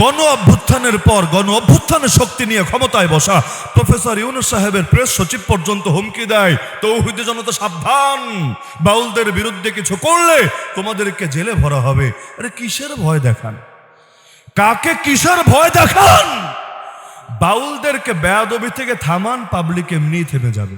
গণ অভ্যুত্থানের পর গণ অভ্যুত্থানের শক্তি নিয়ে ক্ষমতায় বসা প্রফেসর ইউনুস সাহেবের প্রেস সচিব পর্যন্ত হুমকি দেয়, তৌহিদে জনতা সাবধান। বাউলদের বিরুদ্ধে কিছু করলে তোমাদেরকে জেলে ভরা হবে। আরে কিসের ভয় দেখান? কাকে কিসের ভয় দেখান? বাউলদেরকে বেয়াদবি থেকে থামান পাবলিক এমনি থেমে যাবে।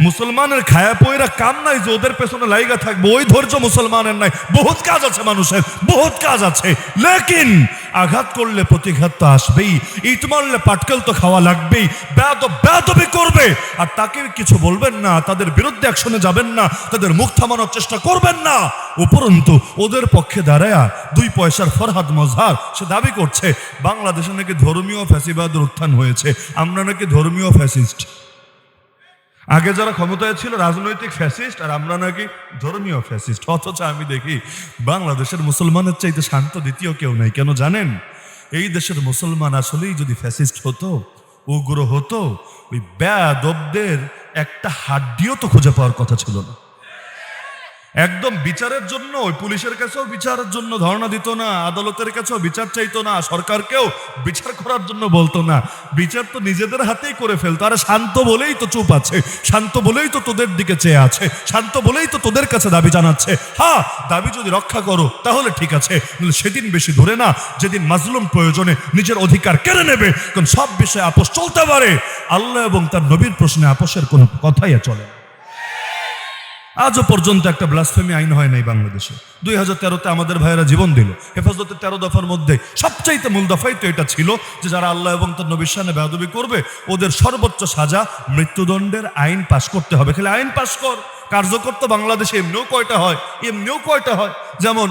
মুসলমানের খায়া পয়রা কাম নাই যে ওদের পেছনে লাইগা থাকবে, ওই ধৈর্য মুসলমানের নাই। বহুত কাজ আছে মানুষের, বহুত কাজ আছে। লেকিন আঘাত করলে প্রতিঘাত তো আসবেই। ইট মারলে পাটকেল তো খাওয়া লাগবেই। ব্যাদ ব্যাদবি করবে। আর তাকে কিছু বলবেন না, তাদের বিরুদ্ধে অ্যাকশনে যাবেন না, তাদের মুখ থামানোর চেষ্টা করবেন না। উপরন্তু, ওদের পক্ষে দাঁড়ায় দুই পয়সার ফরহাদ মজহার সে দাবি করছে, বাংলাদেশে নাকি ধর্মীয় ফ্যাসিবাদের উত্থান হয়েছে, আমরা নাকি ধর্মীয় ফ্যাসিস্ট। আগে যারা ক্ষমতায় ছিল রাজনৈতিক ফ্যাসিস্ট, আর আমরা নাকি ধর্মীয় ফ্যাসিস্ট। অথচ আমি দেখি বাংলাদেশের মুসলমানের চাইতে শান্ত দ্বিতীয় কেউ নাই। কেন জানেন? এই দেশের মুসলমান আসলেই যদি ফ্যাসিস্ট হতো, উগ্র হতো, ওই ব্যাদবদের একটা হাড্ডিও তো খুঁজে পাওয়ার কথা ছিল না। একদম বিচারের জন্য, ওই পুলিশের কাছেও বিচারের জন্য ধর্ণা দিত না, আদালতের কাছেও বিচার চাইতো না, সরকারকেও বিচার করার জন্য বলতো না। বিচার তো নিজেদের হাতেই করে ফেলতো। আরে শান্ত বলেই তো চুপ আছে, শান্ত বলেই তো তোদের দিকে চেয়ে আছে, শান্ত বলেই তো তোদের কাছে দাবি জানাচ্ছে। হ্যাঁ দাবি যদি রক্ষা করো, তাহলে ঠিক আছে সেদিন বেশি ধরে না, যেদিন মাজলুম প্রয়োজনে নিজের অধিকার কেড়ে নেবে, কারণ সব বিষয়ে আপোষ চলতে পারে। আল্লাহ এবং তার নবীর প্রশ্নে আপোষের কোনো কথাই চলে না। আজও পর্যন্ত একটা ব্লাসফেমি আইন হয় নাই বাংলাদেশে। দুই হাজার তেরোতে আমাদের ভাইয়েরা জীবন দিল। হেফাজতের তেরো দফার মধ্যে সবচাইতে মূল দফাই তো এটা ছিল যে যারা আল্লাহ এবং তার নবীর সামনে বেহাদবি করবে, ওদের সর্বোচ্চ সাজা মৃত্যুদণ্ডের আইন পাশ করতে হবে। খালি আইন পাশ কর। কার্যকর তো বাংলাদেশে এমনিও কয়টা হয়, এমনিও কয়টা হয়? যেমন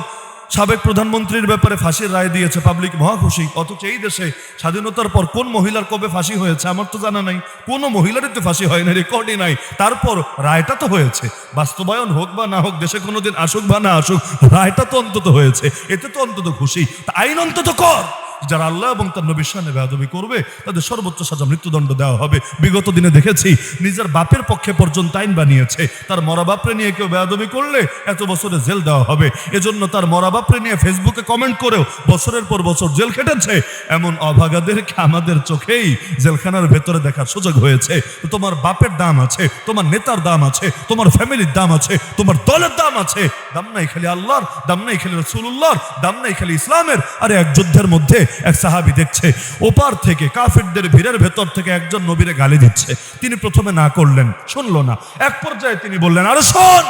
সাবেক প্রধানমন্ত্রীর ব্যাপারে ফাঁসির রায় দিয়েছে পাবলিক মহাখুশি অথচ এই দেশে স্বাধীনতার পর কোন মহিলার কবে ফাঁসি হয়েছে আমার তো জানা নাই। কোনো মহিলারই তো ফাঁসি হয় না রেকর্ডই নাই। তারপর রায়টা তো হয়েছে। বাস্তবায়ন হোক বা না হোক, দেশে কোনোদিন আসুক বা না আসুক, রায়টা তো অন্তত হয়েছে। এতে তো অন্তত খুশি। আইন অন্তত কর। যারা আল্লাহ এবং তার নবীর সামনে বেয়াদবি করবে, তাদের সর্বোচ্চ সাজা মৃত্যুদণ্ড দেওয়া হবে। বিগত দিনে দেখেছি, নিজের বাপের পক্ষে পর্যন্ত আইন বানিয়েছে। তার মরা বাপরে নিয়ে কেউ বেয়াদবি করলে এত বছরে জেল দেওয়া হবে। এজন্য তার মরা বাপরে নিয়ে ফেসবুকে কমেন্ট করেও বছরের পর বছর জেল খেটেছে। এমন অভাগাদেরকে আমাদের চোখেই জেলখানার ভেতরে দেখার সুযোগ হয়েছে। তোমার বাপের দাম আছে, তোমার নেতার দাম আছে, তোমার ফ্যামিলির দাম আছে, তোমার দলের দাম আছে। দাম নাই খালি আল্লাহর, দাম নাই খালি রসুল্লাহর দাম নাই খালি ইসলামের। আরে এক যুদ্ধের মধ্যে এক সাহাবি দেখছে, ওপার থেকে কাফিরদের ভিড়ের ভেতর থেকে একজন নবীরে গালি দিচ্ছে। তিনি প্রথমে না করলেন, শুনলো না। এক পর্যায়ে তিনি বললেন, আরে শোন,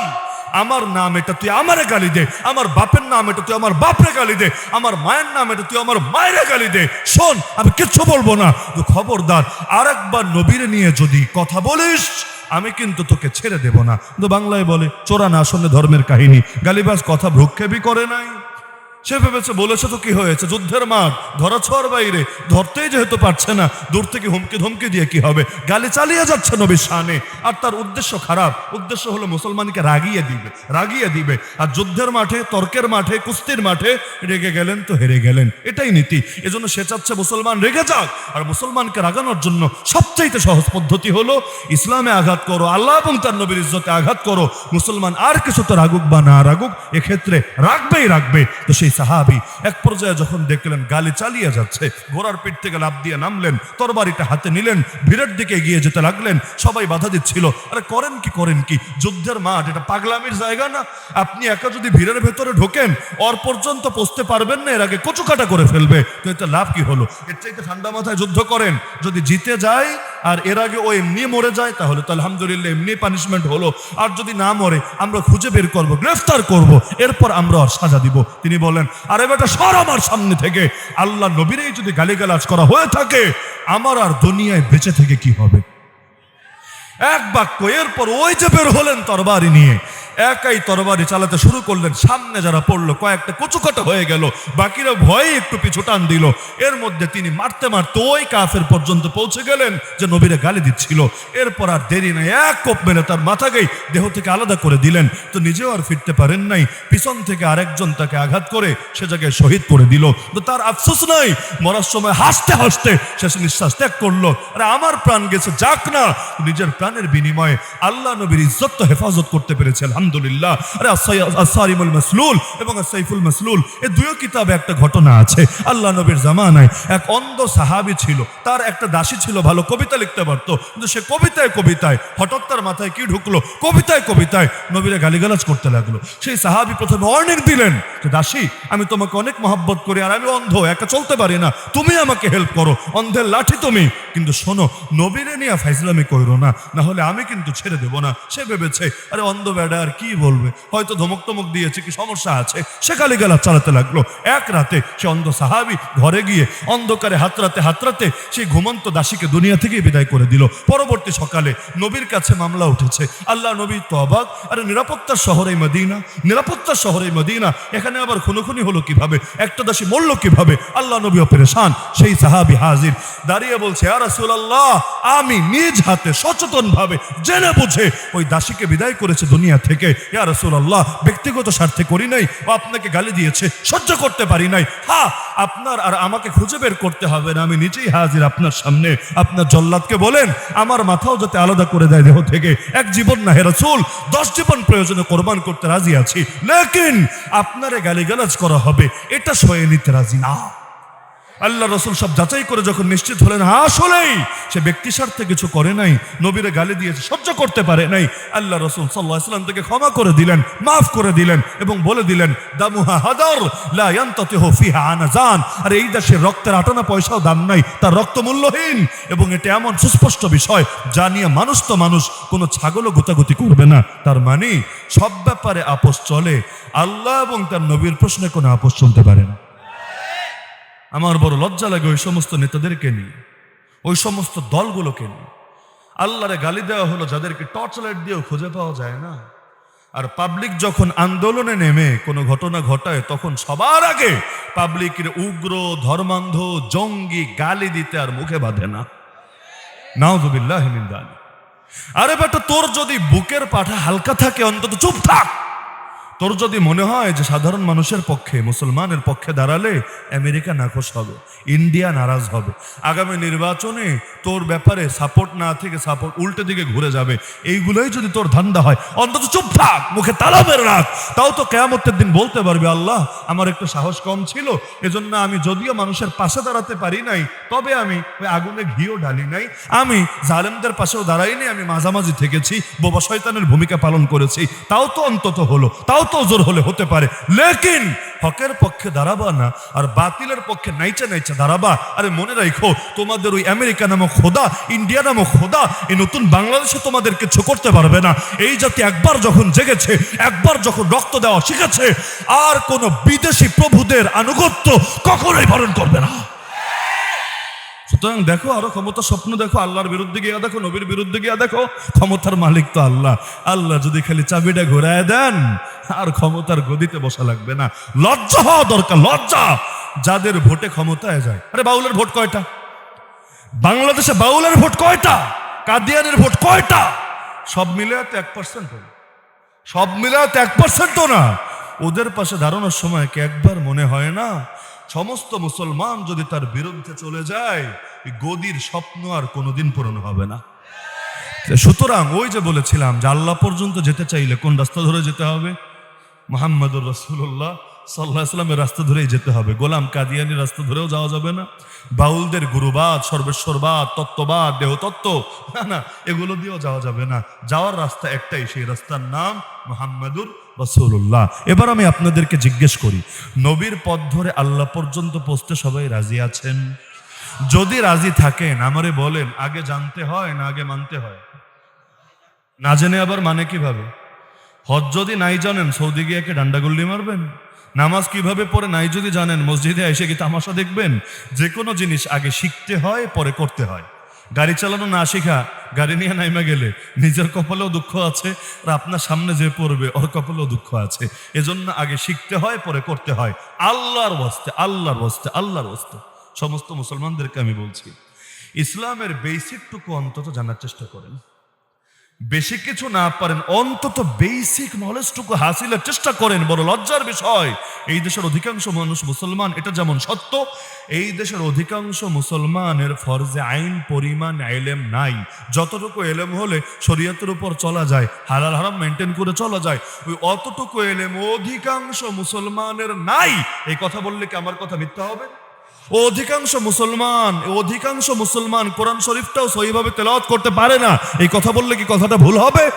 আমার নাম এটা, তুই আমারে গালি দে। আমার বাপের নাম এটা, তুই আমার বাপরে গালি দে। আমার মায়ের নাম এটা, তুই আমার মায়েরে গালি দে। শোন, আমি কিচ্ছু বলব না। তো খবরদার, আরেকবার নবীরে নিয়ে যদি কথা বলিস, আমি কিন্তু তোকে ছেড়ে দেব না। কিন্তু বাংলায় বলে, চোরা না আসলে ধর্মের কাহিনী। গালিবাস কথা ভ্রুক্ষেপই করে নাই। সে ভেবেছে, বলেছে তো কি হয়েছে? যুদ্ধের মাঠ ধরা ছোঁয়ার বাইরে, ধরতেই যেহেতু পারছে না, দূর থেকে হুমকি ধমকি দিয়ে কি হবে? গালি চালিয়ে যাচ্ছে নবীর শানে। আর তার উদ্দেশ্য খারাপ। উদ্দেশ্য হলো মুসলমানকে রাগিয়ে দিবে রাগিয়ে দিবে। আর যুদ্ধের মাঠে, তর্কের মাঠে, কুস্তির মাঠে রেগে গেলেন তো হেরে গেলেন। এটাই নীতি। এজন্য সে চাচ্ছে মুসলমান রেগে যাক। আর মুসলমানকে রাগানোর জন্য সবচাইতে সহজ পদ্ধতি হলো, ইসলামে আঘাত করো, আল্লাহ এবং তার নবীর ইজ্জতে আঘাত করো। মুসলমান আর কিছু তো রাগুক বা না রাগুক, এক্ষেত্রে রাখবেই রাখবে তো সেই সাহাবি এক পর্যায়ে যখন দেখলেন গালি চালিয়ে যাচ্ছে, ঘোড়ার পিঠ থেকে লাভ দিয়ে নামলেন, তরবারিটা হাতে নিলেন, ভিড়ের দিকে এগিয়ে যেতে লাগলেন, সবাই বাধা দিচ্ছিল, আরে করেন কি করেন কি? যুদ্ধের মাঠ, এটা পাগলামির জায়গা না? আপনি একা যদি ভিড়ের ভেতরে ঢোকেন, অর পর্যন্ত পৌঁছতে পারবেন না, এর আগে কচুকাটা করে ফেলবে। তো এতে লাভ কি হলো? এর চাইতে ঠান্ডা মাথায় যুদ্ধ করেন, যদি জিতে যায়, আর এর আগে ও এমনি মরে যায়, তাহলে তো আলহামদুলিল্লাহ এমনি পানিশমেন্ট হলো। আর যদি না মরে, আমরা খুঁজে বের করব, গ্রেফতার করব, এরপর আমরা সাজা দিব। তিনি বলেন আরে বেটা, সর আমার সামনে থেকে। আল্লাহ নবীরেই যদি গালিগালাজ করা হয়ে থাকে, আমার আর দুনিয়ায় বেঁচে থেকে কি হবে? এক বাক্য, এরপর ওই যে বের হলেন তরবারি নিয়ে। একাই তরবারি চালাতে শুরু করলেন। সামনে যারা পড়ল, কয়েকটা কচুকাটা হয়ে গেল। বাকিরা ভয়ে একটু পিছু টান দিল। এর মধ্যে তিনি মারতে মারতে ওই কাফের পর্যন্ত পৌঁছে গেলেন যে নবীরে গালি দিচ্ছিল। এরপর আর দেরি নাই, এক কোপ মেরে তার মাথাকেই দেহ থেকে আলাদা করে দিলেন। তো নিজেও আর ফিরতে পারেন নাই। পিছন থেকে আরেকজন তাকে আঘাত করে সে জায়গায় শহীদ করে দিল। তো তার আফসোস নাই, মরার সময় হাসতে হাসতে শেষ নিঃশ্বাস ত্যাগ করল। আরে আমার প্রাণ গেছে, যাক না। নিজের প্রাণের বিনিময়ে আল্লাহ নবীর ইজ্জত হেফাজত করতে পেরেছে, আলহামদুলিল্লাহ। আলহামদুলিল্লাহ। আরে আসারিমুল মাসলুল এবং সাইফুল মাসলুল এই দুই কিতাবে একটা ঘটনা আছে। আল্লাহ নবীর জামানায় এক অন্ধ সাহাবী ছিল, তার একটা দাসী ছিল, ভালো কবিতা লিখতে পারতো, কিন্তু সে কবিতায় কবিতায়, হঠাৎ তার মাথায় কি ঢুকলো? কবিতায় কবিতায় নবীরে গালিগালাজ করতে লাগল। সেই সাহাবী প্রথমে ওয়ার্নিং দিলেন যে, দাসী, আমি তোমাকে অনেক মহাব্বত করি, আর আমি অন্ধ, একা চলতে পারি না। তুমি আমাকে হেল্প করো। অন্ধের লাঠি তুমি কিন্তু শোনো, নবীরে নিয়ে ফাইজলামি করো না না হলে আমি কিন্তু ছেড়ে দেবো না। সে ভেবেছে, আরে অন্ধ বেড়া আর কি বলবে? হয়তো ধমক টমক দিয়েছে কি সমস্যা আছে? সে গালিগালা চালাতে লাগল। এক রাতে সে অন্ধ সাহাবি ঘরে গিয়ে অন্ধকারে হাতরাতে হাতরাতে সেই ঘুমন্ত দাসীকে দুনিয়া থেকেই বিদায় করে দিল। পরবর্তী সকালে নবীর কাছে মামলা উঠেছে। আল্লাহ নবী তো অবাক আরে নিরাপত্তার শহরে মদিনা, নিরাপত্তার শহরে মদিনা। এখানে আবার খুনোখুনি হলো কীভাবে? একটা দাসী মরলো কীভাবে? আল্লাহ নবী অপেরেশান সেই সাহাবি হাজির। দাঁড়িয়ে বলছে আর আল্লাহ আমি নিজ হাতে সচেতন ভাবে জেনে বুঝে ওই দাসীকে বিদায় করেছে দুনিয়া থেকে। ইয়া রাসূলুল্লাহ, ব্যক্তিগত স্বার্থে করি নাই ও আপনাকে গালি দিয়েছে, সহ্য করতে পারি নাই। হ্যাঁ আপনার আর আমাকে খুঁজে বের করতে হবে না, আমি নিজেই হাজির আপনার সামনে। আপনার জল্লাদকে বলেন, আমার মাথাও যাতে আলাদা করে দেয় দেহ থেকে। এক জীবন না হে রাসূল, দশ জীবন প্রয়োজনে কোরবান করতে রাজি আছি। লেকিন আপনারে গালিগালাজ করা হবে, এটা সয়ে নিতে রাজি না। আল্লাহ রসুল সব যাচাই করে যখন নিশ্চিত হলেন হ্যাঁ আসলেই সে ব্যক্তি স্বার্থে কিছু করে নাই, নবীরে গালি দিয়েছে, সহ্য করতে পারে নাই। আল্লাহ রসুল সাল্লাহ ইসলাম থেকে ক্ষমা করে দিলেন, মাফ করে দিলেন এবং বলে দিলেন, দামুহা হাদার আনাজান। আর এই দেশের রক্তের আটানা পয়সাও দাম নাই, তার রক্ত মূল্যহীন এবং এটা এমন সুস্পষ্ট বিষয়, যা নিয়ে মানুষ তো মানুষ, কোনো ছাগলও গোতাগুতি করবে না। তার মানে সব ব্যাপারে আপোষ চলে। আল্লাহ এবং তার নবীর প্রশ্নে কোনো আপোষ চলতে পারে না। আমার বড় লজ্জা লাগে ওই সমস্ত নেতাদেরকে নিয়ে। ওই সমস্ত দলগুলোকে নিয়ে। আল্লাহরে গালি দেওয়া হলো যাদেরকে টর্চ লাইট দিয়েও খুঁজে পাওয়া যায় না। আর পাবলিক যখন আন্দোলনে নেমে কোনো ঘটনা ঘটায়, তখন সবার আগে পাবলিকের উগ্র, ধর্মান্ধ, জঙ্গি গালি দিতে আর মুখে বাঁধে না। নাউজুবিল্লাহ আরে বেটা, তোর যদি বুকের পাঠা হালকা থাকে, অন্তত চুপ থাক। তোর যদি মনে হয় যে সাধারণ মানুষের পক্ষে, মুসলমানের পক্ষে দাঁড়ালে আমেরিকা নাকশ হবে, ইন্ডিয়া নারাজ হবে। আগামী নির্বাচনে তোর ব্যাপারে সাপোর্ট না থেকে সাপোর্ট উল্টে দিকে ঘুরে যাবে। এইগুলোই যদি তোর ধান্দা হয়, অন্তত চুপ থাক, মুখে তালা মেরে রাখ। তাও তো কেয়ামতের দিন বলতে পারবে, আল্লাহ, আমার একটু সাহস কম ছিল, এজন্য আমি যদিও মানুষের পাশে দাঁড়াতে পারি নাই, তবে আমি ওই আগুনে ঘিও ঢালি নাই। আমি জালেমদের পাশেও দাঁড়াইনি, আমি মাঝামাঝি থেকেছি, বোবা শয়তানের ভূমিকা পালন করেছি। তাও তো অন্তত হলো, তাও তো জোর হলে হতে পারে। লেকিন হকের পক্ষে দাঁড়াবা না, আর বাতিলের পক্ষে নাইচা নাইচা দাঁড়াবা। আরে মনে রাখো তোমাদের ওই আমেরিকা নামক খোদা, ইন্ডিয়া নামক খোদা, এই নতুন বাংলাদেশে তোমাদের কিছু করতে পারবে না। এই জাতি একবার যখন জেগেছে, একবার যখন রক্ত দেওয়া শিখেছে, আর কোন বিদেশি প্রভুদের আনুগত্য কখনোই পালন করবে না। সুতরাং দেখো, আরও ক্ষমতা স্বপ্ন দেখো, আল্লাহর বিরুদ্ধে গিয়ে দেখো, নবীর বিরুদ্ধে গিয়ে দেখো, ক্ষমতার মালিক তো আল্লাহ। আল্লাহ যদি খালি চাবিটা ঘুরায় দেন, আর ক্ষমতার গদিতে বসা লাগবে না। লজ্জা হওয়া দরকার, লজ্জা! যাদের ভোটে ক্ষমতায় যায়। আরে, বাউলের ভোট কয়টা? বাংলাদেশে বাউলের ভোট কয়টা? কাদিয়ানের ভোট কয়টা? সব মিলে তো এক পার্সেন্ট সব মিলে তো এক পার্সেন্টও না। ওদের পাশে দাঁড়ানোর সময় কি একবার মনে হয় না সমস্ত মুসলমান যদি তার বিরুদ্ধে চলে যায় গদির স্বপ্ন আর কোনোদিন পূরণ হবে না। সুতরাং ওই যে বলেছিলাম যে আল্লাহ পর্যন্ত যেতে চাইলে কোন রাস্তা ধরে যেতে হবে? মোহাম্মদুর রসুল্লাহ সাল্লাহ ইসলামের রাস্তা ধরেই যেতে হবে। গোলাম কাদিয়ানি রাস্তা ধরেও যাওয়া যাবে না। বাউলদের গুরুবাদ, সর্বেশ্বরবাদ, তত্ত্ববাদ, দেহতত্ত্ব, না না, এগুলো দিয়েও যাওয়া যাবে না। যাওয়ার রাস্তা একটাই, সেই রাস্তার নাম মোহাম্মদুর রসুল্লাহ এবার আমি আপনাদেরকে জিজ্ঞেস করি, নবীর পথ ধরে আল্লাহ পর্যন্ত পৌঁছতে সবাই রাজি আছেন? যদি রাজি থাকেন, আমারে বলেন, আগে জানতে হয় না আগে মানতে হয়। না জেনে আবার মানে কীভাবে? হজ যদি নাই জানেন, সৌদি গিয়ে কে ডান্ডাগুল্লি মারবেন? নামাজ কীভাবে পড়ে নাই যদি জানেন, মসজিদে এসে কি তামাশা দেখবেন? যে কোনো জিনিস আগে শিখতে হয়, পরে করতে হয়। গাড়ি চালানো না শেখা, গাড়ি নিয়ে নাইমা গেলে নিজের কপালেও দুঃখ আছে আর আপনার সামনে যে পড়বে, ওর কপালেও দুঃখ আছে। এজন্য আগে শিখতে হয়, পরে করতে হয়। আল্লাহর বস্তে আল্লাহর বস্তে আল্লাহর বস্তে সমস্ত মুসলমানদেরকে আমি বলছি, ইসলামের বেসিকটুকু অন্তত জানার চেষ্টা করেন। বেশি কিছু না পারেন, অন্তত বেসিক নলেজটুকু হাসিলের চেষ্টা করেন, বড় লজ্জার বিষয়। এই দেশের অধিকাংশ মানুষ মুসলমান, এটা যেমন সত্য, এই দেশের অধিকাংশ মুসলমানের ফরজে আইন, পরিমাণ, এলেম নাই। যতটুকু এলেম হলে শরীয়তের উপর চলা যায়, হালাল হারাম মেনটেন করে চলা যায়, ওই অতটুকু এলেম অধিকাংশ মুসলমানের নাই। এই কথা বললে কি আমার কথা মিথ্যা হবে? অধিকাংশ মুসলমান অধিকাংশ মুসলমান কোরআন শরীফটাও সহিভাবে তেলাওয়াত করতে পারে না। এই কথা বললে কি কথাটা ভুল হবে?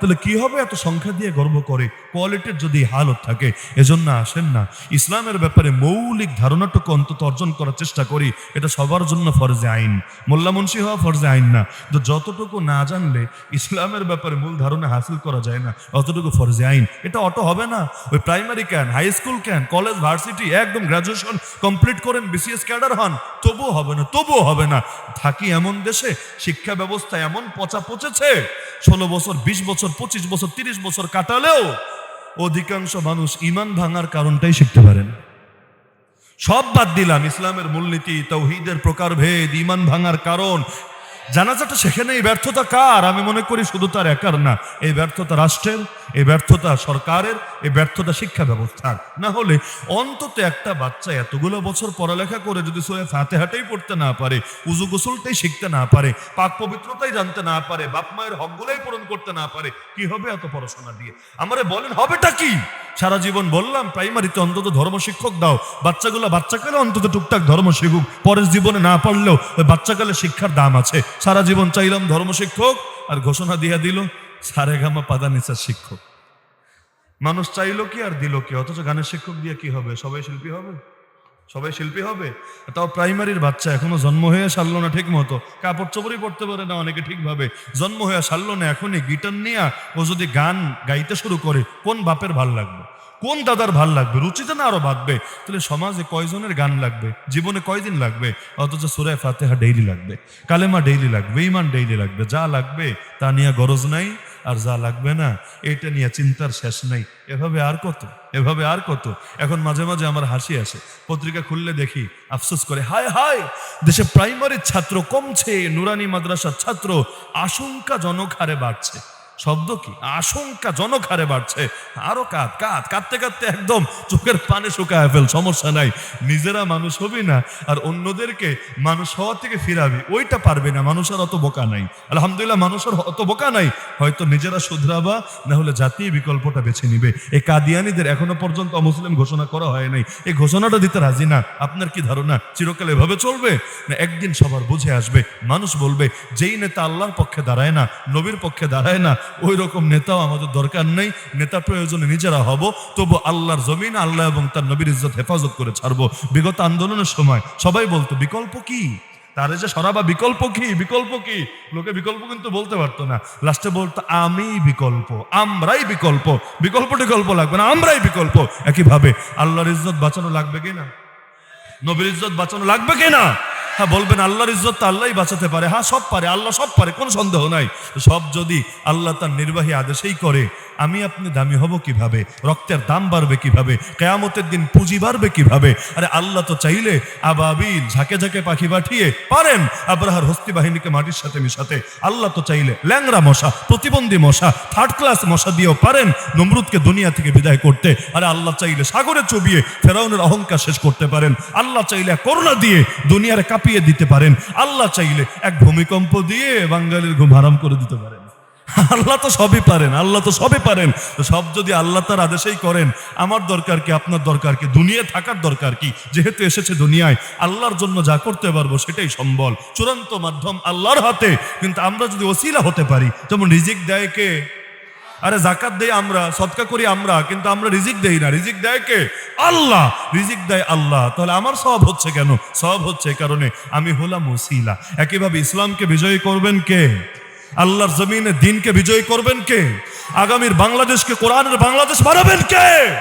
তাহলে কি হবে? এত সংখ্যা দিয়ে গর্ব করে। কোয়ালিটির যদি হালত থাকে, এজন্য আসেন না। ইসলামের ব্যাপারে মৌলিক ধারণাটুকু অন্তত অর্জন করার চেষ্টা করি, এটা সবার জন্য ফরজে আইন। মোল্লা মুন্সি হওয়া ফরজে আইন না। তো যতটুকু না জানলে, ইসলামের ব্যাপারে মূল ধারণা হাসিল করা যায় না। অতটুকু ফরজে আইন। এটা অটো হবে না। ওই প্রাইমারি ক্যান হাই স্কুল ক্যান কলেজ, ভার্সিটি, একদম গ্রাজুয়েশন কমপ্লিট করেন বিসিএস ক্যাডার হন, তবুও হবে না, তবুও হবে না। থাকি এমন দেশে, শিক্ষা ব্যবস্থা এমন পচা পচেছে, ষোলো বছর, বিশ বছর পঁচিশ বছর, তিরিশ বছর কাটালেও অধিকাংশ মানুষ ইমান ভাঙার কারণটাই শিখতে পারেন। সব বাদ দিলাম, ইসলামের মূলনীতি, তৌহিদের প্রকারভেদ, ইমান ভাঙার কারণ জানাজাটা সেখানে, এই ব্যর্থতা কার? আমি মনে করি শুধু তার একার না, এই ব্যর্থতা রাষ্ট্রের, এই ব্যর্থতা সরকারের, এই ব্যর্থতা শিক্ষা ব্যবস্থার। না হলে অন্তত একটা বাচ্চা এতগুলো বছর পড়ালেখা করে যদি সোয়ে ফাতেহাটাই পড়তে না পারে, উজু গোসলটাই শিখতে না পারে, পাক পবিত্রতাই জানতে না পারে, বাপ মায়ের হকগুলোই পূরণ করতে না পারে, কি হবে এত পড়াশোনা দিয়ে? আমারে বলেন, হবেটা কি? সারা জীবন বললাম, প্রাইমারিতে অন্তত ধর্ম শিক্ষক দাও। বাচ্চাগুলো, বাচ্চাকালে অন্তত টুকটাক ধর্ম শিখুক পরের জীবনে না পারলেও ওই বাচ্চাকালে শিক্ষার দাম আছে। সারা জীবন চাইলাম ধর্ম শিক্ষক আর ঘোষণা দিয়া দিল, সারে গামা পাদা নিচার শিক্ষক। মানুষ চাইলো কি আর দিল কি? অথচ গানের শিক্ষক দিয়ে কি হবে? সবাই শিল্পী হবে? সবাই শিল্পী হবে? তাও প্রাইমারির বাচ্চা, এখনও জন্ম হয়ে সারলো না ঠিক মতো। কাপড় চোপড়ই পড়তে পারে না, অনেকে ঠিকভাবে জন্ম হয়ে সারলো না, এখনই গিটার নিয়ে ও যদি গান গাইতে শুরু করে, কোন বাপের ভালো লাগবে? কোন দাদার ভালো লাগবে? রুচিতে না আরও বাঁধবে? তাহলে সমাজে কয়জনের গান লাগবে? জীবনে কয়দিন লাগবে? অথচ সুরায় ফাতেহা ডেইলি লাগবে, কালেমা ডেইলি লাগবে ইমান ডেইলি লাগবে, যা লাগবে তা নিয়ে গরজ নাই। আর যা লাগবে না এটা নিয়ে চিন্তার শেষ নেই। এভাবে আর কত? এভাবে আর কত? এখন মাঝে মাঝে আমার হাসি আসে। পত্রিকা খুললে দেখি, আফসোস করে, হায় হায়! দেশে প্রাইমারির ছাত্র কমছে, নুরানি মাদ্রাসার ছাত্র আশঙ্কাজনক হারে বাড়ছে। শব্দ কি? আশঙ্কাজনক হারে বাড়ছে। আরও কাঁদ কাঁদ, কাঁদতে কাঁদতে একদম চোখের পানে শুকায় ফেল, সমস্যা নাই। নিজেরা মানুষ হবি না, আর অন্যদেরকে মানুষ হওয়া থেকে ফিরাবি, ওইটা পারবে না মানুষের অত বোকা নাই। আলহামদুলিল্লাহ মানুষের অত বোকা নাই। হয়তো নিজেরা শুধরাবা, না হলে জাতীয় বিকল্পটা বেছে নিবে। এই কাদিয়ানিদের এখনও পর্যন্ত অমুসলিম ঘোষণা করা হয় নাই। এই ঘোষণাটা দিতে রাজি না? আপনার কি ধারণা? চিরকাল এভাবে চলবে? না, একদিন সবার বুঝে আসবে, মানুষ বলবে, যেই নেতা আল্লাহর পক্ষে দাঁড়ায় না, নবীর পক্ষে দাঁড়ায় না ওই রকম নেতাও আমাদের দরকার নেই, নেতা প্রয়োজনে নিজেরা হব, তবু আল্লাহর জমিন, আল্লাহ এবং তার নবীর ইজ্জত হেফাজত করে ছাড়বো। বিগত আন্দোলনের সময় সবাই বলতো, বিকল্প কি? তার যে সরাবা, বিকল্প কি? বিকল্প কি? লোকে বিকল্প কিন্তু বলতে পারতো না। লাস্টে বলতো, আমি বিকল্প, আমরাই বিকল্প বিকল্প টিকল্প লাগবে না, আমরাই বিকল্প। একইভাবে আল্লাহর ইজ্জত বাঁচানো লাগবে কিনা নবীর ইজ্জত বাঁচানো লাগবে কিনা হ্যাঁ বলবেন আল্লাহর ইজ্জত তো আল্লাহই বাঁচাতে পারে। হ্যাঁ সব পারে, আল্লাহ সব পারে, কোনো সন্দেহ নাই। সব যদি আল্লাহ তার নির্বাহী আদেশেই করে, আমি আপনি দামি হব কীভাবে? রক্তের দাম বাড়বে কীভাবে? কেয়ামতের দিন পুঁজি বাড়বে কীভাবে? আরে, আল্লাহ তো চাইলে আবাবিল, ঝাঁকে ঝাঁকে পাখি পাঠিয়ে পারেন। আব্রাহার হস্তি বাহিনীকে মাটির সাথে মিশাতে আল্লাহ তো চাইলে ল্যাংরা মশা, প্রতিবন্ধী মশা থার্ড ক্লাস মশা দিয়েও পারেন নমরুদকে দুনিয়া থেকে বিদায় করতে। আরে, আল্লাহ চাইলে সাগরে চবিয়ে ফেরাউনের অহংকার শেষ করতে পারেন। আল্লাহ চাইলে করোনা দিয়ে দুনিয়ার কাঁপিয়ে দিতে পারেন। আল্লাহ চাইলে এক ভূমিকম্প দিয়ে বাঙালির ঘুম হারাম করে দিতে পারেন। আল্লাহ তো সবই পারেন, আল্লাহ তো সবই পারেন। সব যদি আল্লাহ তার আদেশেই করেন, আমার দরকার কি, আপনার দরকার কি, দুনিয়ায় থাকার দরকার কি? যেহেতু এসেছে দুনিয়ায়, আল্লাহর জন্য যা করতে পারব সেটাই সম্বল। চূড়ান্ত মাধ্যম আল্লাহর হাতে, কিন্তু আমরা যদি ওসিলা হতে পারি যেমন রিজিক দেয় কে? আরে জাকাত দেই আমরা, সৎকা করি আমরা, কিন্তু আমরা রিজিক দেই না। রিজিক দেয় কে? আল্লাহ। রিজিক দেয় আল্লাহ। তাহলে আমার সব হচ্ছে কেন? সব হচ্ছে কারণে আমি হলাম ওসিলা। একইভাবে ইসলামকে বিজয়ী করবেন কে? আল্লাহর জমিনে দিনকে বিজয়ী করবেন কে? আগামীর বাংলাদেশকে কোরআনের বাংলাদেশ বানাবেন কে?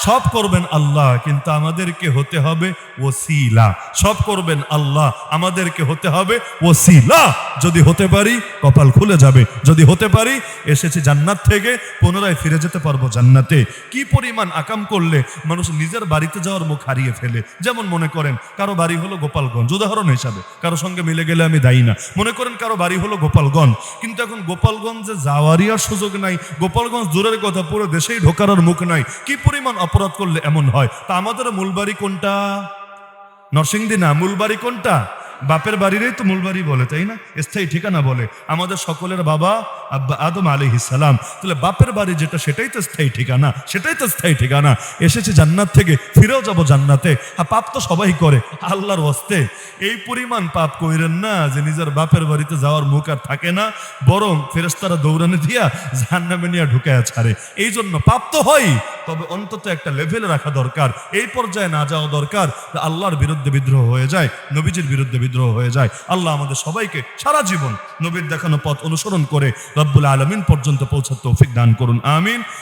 সব করবেন আল্লাহ, কিন্তু আমাদেরকে হতে হবে ওসিলা। সব করবেন আল্লাহ, আমাদেরকে হতে হবে ওসিলা। যদি হতে পারি, কপাল খুলে যাবে। যদি হতে পারি, এসেছি জান্নাত থেকে, পুনরায় ফিরে যেতে পারব জান্নাতে। কি পরিমাণ আকাম করলে মানুষ নিজের বাড়িতে যাওয়ার মুখ হারিয়ে ফেলে? যেমন মনে করেন, কারও বাড়ি হলো গোপালগঞ্জ, উদাহরণ হিসাবে। কারও সঙ্গে মিলে গেলে আমি দায়ী না। মনে করেন, কারও বাড়ি হলো গোপালগঞ্জ, কিন্তু এখন গোপালগঞ্জে যাওয়ারই আর সুযোগ নাই। গোপালগঞ্জ দূরের কথা, পুরো দেশেই ঢোকার মুখ নাই। কি পরিমাণ অপরাধ করলে এমন হয়? তা আমাদের মূল বাড়ি কোনটা? নরসিংদী না মূল বাড়ি কোনটা? বাপের বাড়িরই তো মূল বাড়ি বলে, তাই না? স্থায়ী ঠিকানা বলে। আমাদের সকলের বাবা আব্বা আদম আলী সালাম। তাহলে বাপের বাড়ি যেটা, সেটাই তো স্থায়ী ঠিকানা, সেটাই তো স্থায়ী ঠিকানা। এসেছে জান্নাত থেকে, ফিরেও যাব জান্নাতে। আর পাপ তো সবাই করে, আল্লাহর হস্তে। এই পরিমাণ পাপ কইরেন না যে নিজের বাপের বাড়িতে যাওয়ার মুখ আর থাকে না, বরং ফেরেস্তারা দৌড়ানে দিয়া জাহান্নামে নিয়ে ঢুকায় ছাড়ে। এই জন্য পাপ তো হয়, তবে অন্তত একটা লেভেলে রাখা দরকার। এই পর্যায়ে না যাওয়া দরকার আল্লাহর বিরুদ্ধে বিদ্রোহ হয়ে যায়, নবীজির বিরুদ্ধে বিদ্রোহ হয়ে যায়। আল্লাহ আমাদের সবাইকে সারা জীবন নবীর দেখানো পথ অনুসরণ করে রব্বুল আলমিন পর্যন্ত পৌঁছার তৌফিক দান করুন। আমিন।